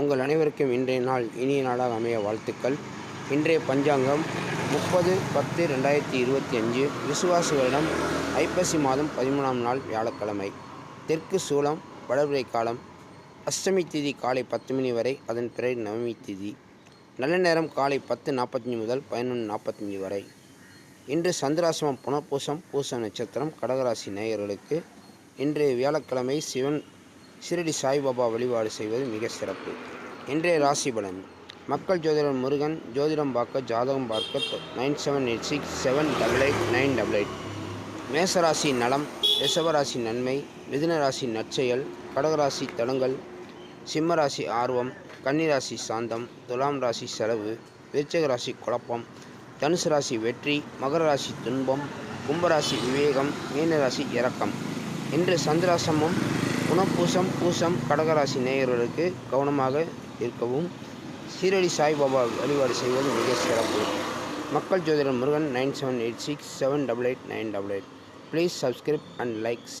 உங்கள் அனைவருக்கும் இன்றைய நாள் இனிய நாளாக அமைய வாழ்த்துக்கள். இன்றைய பஞ்சாங்கம் முப்பது பத்து ரெண்டாயிரத்தி இருபத்தி அஞ்சு விசுவாசு வருடம் ஐப்பசி மாதம் பதிமூணாம் நாள் வியாழக்கிழமை. தெற்கு சூளம் வளர்பிறை காலம் அஷ்டமி திதி காலை பத்து மணி வரை அதன் பிறகு நவமி திதி. நல்ல நேரம் காலை பத்து நாற்பத்தஞ்சு முதல் பதினொன்று நாற்பத்தஞ்சு வரை. இன்று சந்திராசிரமம் புனப்பூசம் பூச நட்சத்திரம் கடகராசி நேயர்களுக்கு இன்றைய வியாழக்கிழமை சிவன் ஷிரடி சாய்பாபா வழிபாடு செய்வது மிக சிறப்பு. இன்றைய ராசி பலன். மக்கள் ஜோதிடர் முருகன் ஜோதிடம் பார்க்க ஜாதகம் பார்க்க nine seven eight six seven double eight nine double eight மேசராசி நலம் ரிஷபராசி நன்மை மிதுனராசி நற்செயல் கடகராசி தடங்கல் சிம்மராசி ஆர்வம் கன்னிராசி சாந்தம் துலாம் ராசி செலவு விருச்சக ராசி குழப்பம் தனுசு ராசி வெற்றி மகர ராசி துன்பம் கும்பராசி விவேகம் மீனராசி இரக்கம். இன்று சந்திராசமும் குணப்பூசம் பூசம் கடகராசி நேயர்களுக்கு கவனமாக இருக்கவும் சீரடி சாய்பாபா வழிபாடு செய்வது மிக சிறப்பு. மக்கள் ஜோதிடர் Murugan nine seven eight six seven double eight nine double eight. Please subscribe and likes